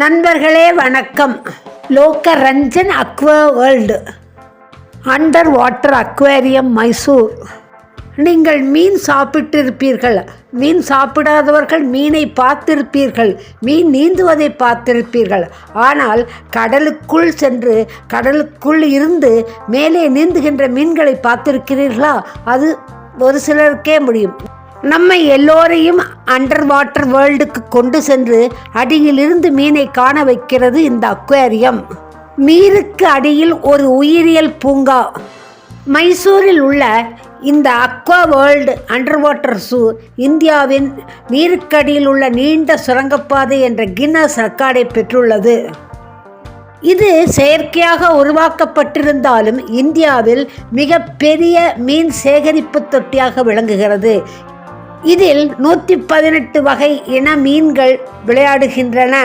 நண்பர்களே வணக்கம். Loka Ranjan aqua world. Under water aquarium Mysore. நீங்கள் மீன் சாப்பிட்டிருப்பீர்கள். மீன் சாப்பிடாதவர்கள் மீனை பார்த்திருப்பீர்கள். மீன் நீந்துவதை பார்த்திருப்பீர்கள். ஆனால் கடலுக்குள் சென்று கடலுக்குள் இருந்து மேலே நீந்துகின்ற மீன்களை பார்த்திருக்கிறீர்களா? அது ஒரு சிலருக்கே முடியும். நம்மை எல்லோரையும் அண்டர் வாட்டர் வேர்ல்டுக்கு கொண்டு சென்று அடியிலிருந்து மீனை காண வைக்கிறது இந்த அக்வேரியம். நீருக்கு அடியில் ஒரு உயிரியல் பூங்கா. மைசூரில் உள்ள இந்த அக்வா வேர்ல்டு அண்டர் வாட்டர் சூ இந்தியாவின் நீருக்கடியில் உள்ள நீண்ட சுரங்கப்பாதை என்ற கின்னஸ் ரெக்கார்டை பெற்றுள்ளது. இது செயற்கையாக உருவாக்கப்பட்டிருந்தாலும் இந்தியாவில் மிக பெரிய மீன் சேகரிப்பு தொட்டியாக விளங்குகிறது. இதில் நூற்றி பதினெட்டு வகை இன மீன்கள் விளையாடுகின்றன.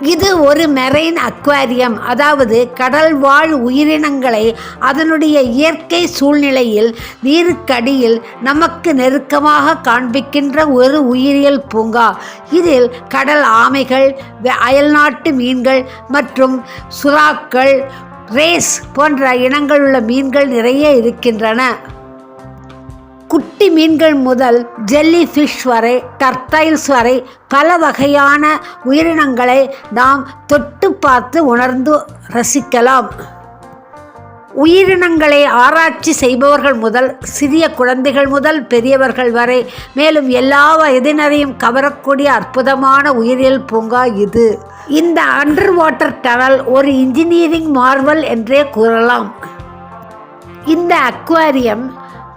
இது ஒரு மெரைன் அக்வாரியம். அதாவது கடல் வாழ் உயிரினங்களை அதனுடைய இயற்கை சூழ்நிலையில் நீருக்கடியில் நமக்கு நெருக்கமாக காண்பிக்கின்ற ஒரு உயிரியல் பூங்கா. இதில் கடல் ஆமைகள் அயல்நாட்டு மீன்கள் மற்றும் சுறாக்கள் ரேஸ் போன்ற இனங்களுள்ள மீன்கள் நிறைய இருக்கின்றன. குட்டி மீன்கள் முதல் ஜெல்லி ஃபிஷ் வரை டர்டைல்ஸ் வரை பல வகையான உயிரினங்களை நாம் தொட்டு பார்த்து உணர்ந்து ரசிக்கலாம். உயிரினங்களை ஆராய்ச்சி செய்பவர்கள் முதல் சிறிய குழந்தைகள் முதல் பெரியவர்கள் வரை மேலும் எல்லா வயதினரையும் கவரக்கூடிய அற்புதமான உயிரியல் பூங்கா இது. இந்த அண்டர் வாட்டர் டனல் ஒரு இன்ஜினியரிங் மார்வல் என்றே கூறலாம். இந்த அக்வாரியம்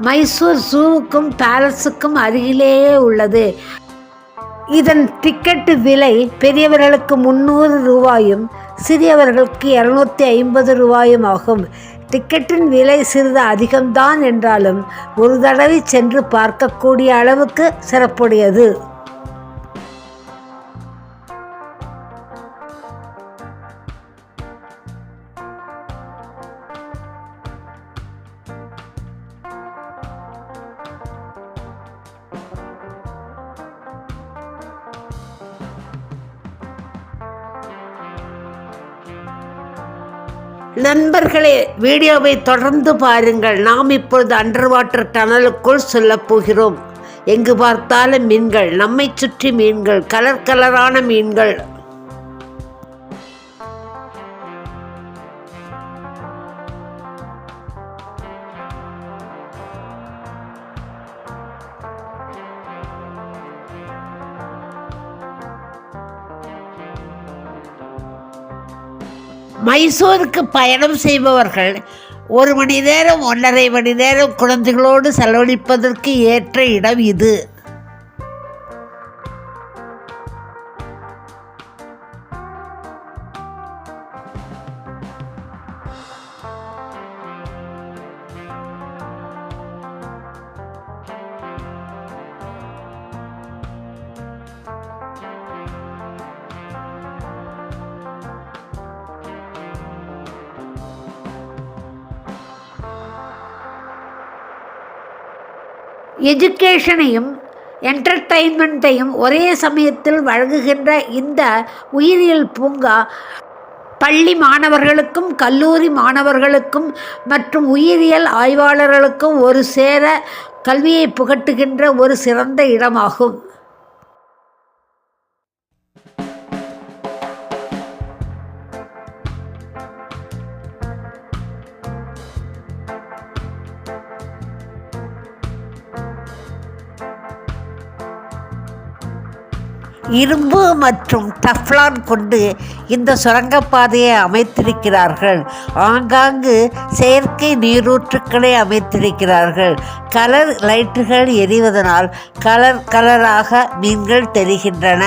மைசூர் ஜூவுக்கும் பேலஸுக்கும் அருகிலேயே உள்ளது. இதன் டிக்கெட் விலை பெரியவர்களுக்கு முந்நூறு ரூபாயும் சிறியவர்களுக்கு இரநூத்தி ஐம்பது ரூபாயும் ஆகும். டிக்கெட்டின் விலை சிறிது அதிகம்தான் என்றாலும் ஒரு தடவை சென்று பார்க்கக்கூடிய அளவுக்கு சிறப்புடையது. நண்பர்களே வீடியோவை தொடர்ந்து பாருங்கள். நாம் இப்பொழுது அண்டர் வாட்டர் டனலுக்குள் செல்லப் போகிறோம் எங்கு பார்த்தாலும் மீன்கள் நம்மை சுற்றி மீன்கள் கலர் கலரான மீன்கள். மைசூருக்கு பயணம் செய்பவர்கள் ஒரு மணி நேரம் ஒன்றரை மணி நேரம் குழந்தைகளோடு செலவழிப்பதற்கு ஏற்ற இடம் இது. எஜுகேஷனையும் என்டர்டைன்மெண்ட்டையும் ஒரே சமயத்தில் வழங்குகின்ற இந்த உயிரியல் பூங்கா பள்ளி மாணவர்களுக்கும் கல்லூரி மாணவர்களுக்கும் மற்றும் உயிரியல் ஆய்வாளர்களுக்கும் ஒரு சேர கல்வியை புகட்டுகின்ற ஒரு சிறந்த இடமாகும். இரும்பு மற்றும் டஃப்லான் கொண்டு இந்த சுரங்கப்பாதையை அமைத்திருக்கிறார்கள். ஆங்காங்கு செயற்கை நீரூற்றுக்களை அமைத்திருக்கிறார்கள். கலர் லைட்டுகள் எரிவதனால் கலர் கலராக மீன்கள் தெரிகின்றன.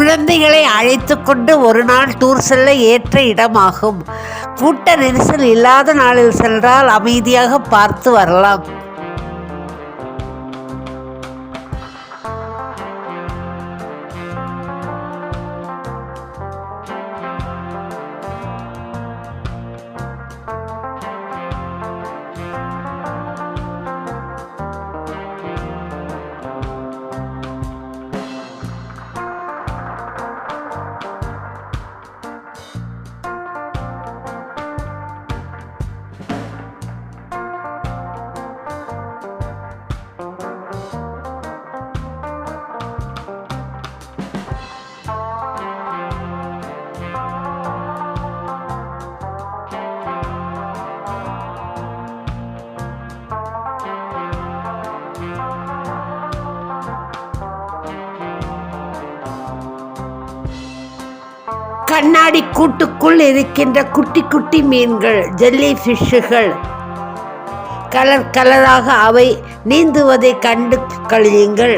குழந்தைகளை அழைத்து கொண்டு ஒரு நாள் டூர் செல்ல ஏற்ற இடமாகும். கூட்ட நெரிசல் இல்லாத நாளில் சென்றால் அமைதியாக பார்த்து வரலாம். கண்ணாடி கூட்டுக்குள் இருக்கின்ற குட்டி குட்டி மீன்கள் ஜெல்லி ஃபிஷ்ஷுகள் கலர் கலராக அவை நீந்துவதை கண்டு கழியுங்கள்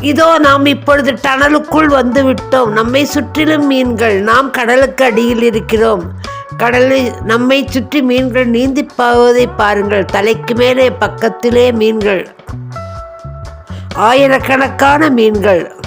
இதோ நாம் இப்பொழுது டனலுக்குள் வந்து விட்டோம். நம்மை சுற்றிலும் மீன்கள். நாம் கடலுக்கு அடியில் இருக்கிறோம். கடலில் நம்மை சுற்றி மீன்கள் நீந்தி போவதை பாருங்கள். தலைக்கு மேலே பக்கத்திலே மீன்கள். ஆயிரக்கணக்கான மீன்கள்.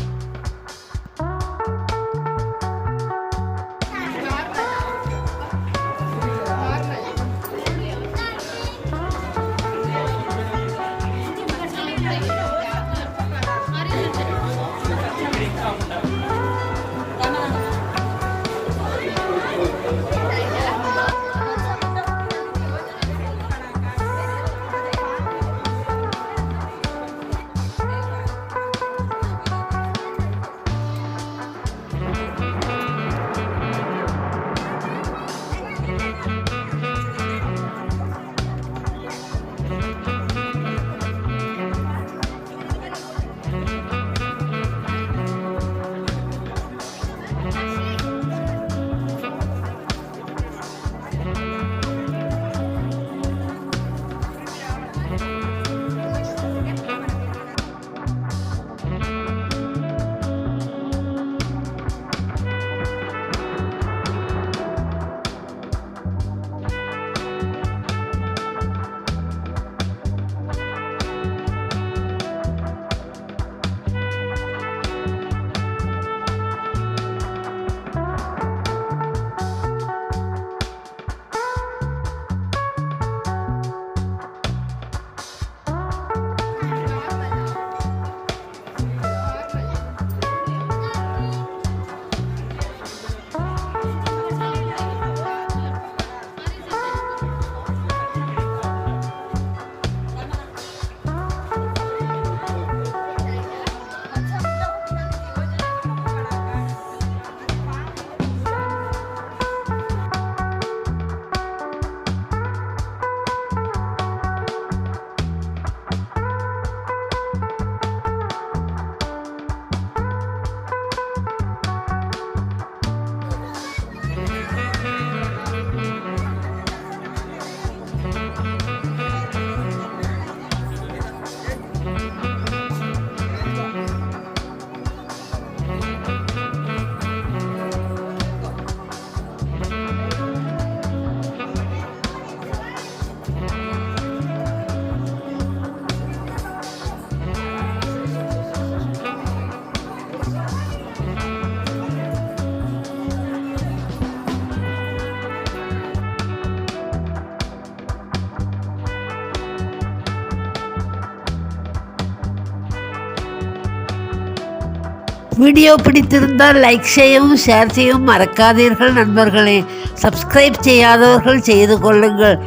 வீடியோ பிடித்திருந்தால் லைக் செய்யவும் ஷேர் செய்யவும் மறக்காதீர்கள் நண்பர்களே. சப்ஸ்கிரைப் செய்யாதவர்கள் செய்து கொள்ளுங்கள்.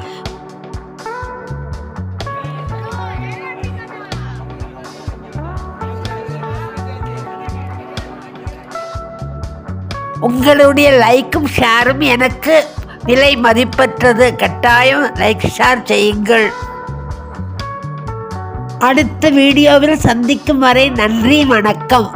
உங்களுடைய லைக்கும் ஷேரும் எனக்கு விலை மதிப்பற்றது. கட்டாயம் லைக் ஷேர் செய்யுங்கள். அடுத்த வீடியோவில் சந்திக்கும் வரை நன்றி வணக்கம்.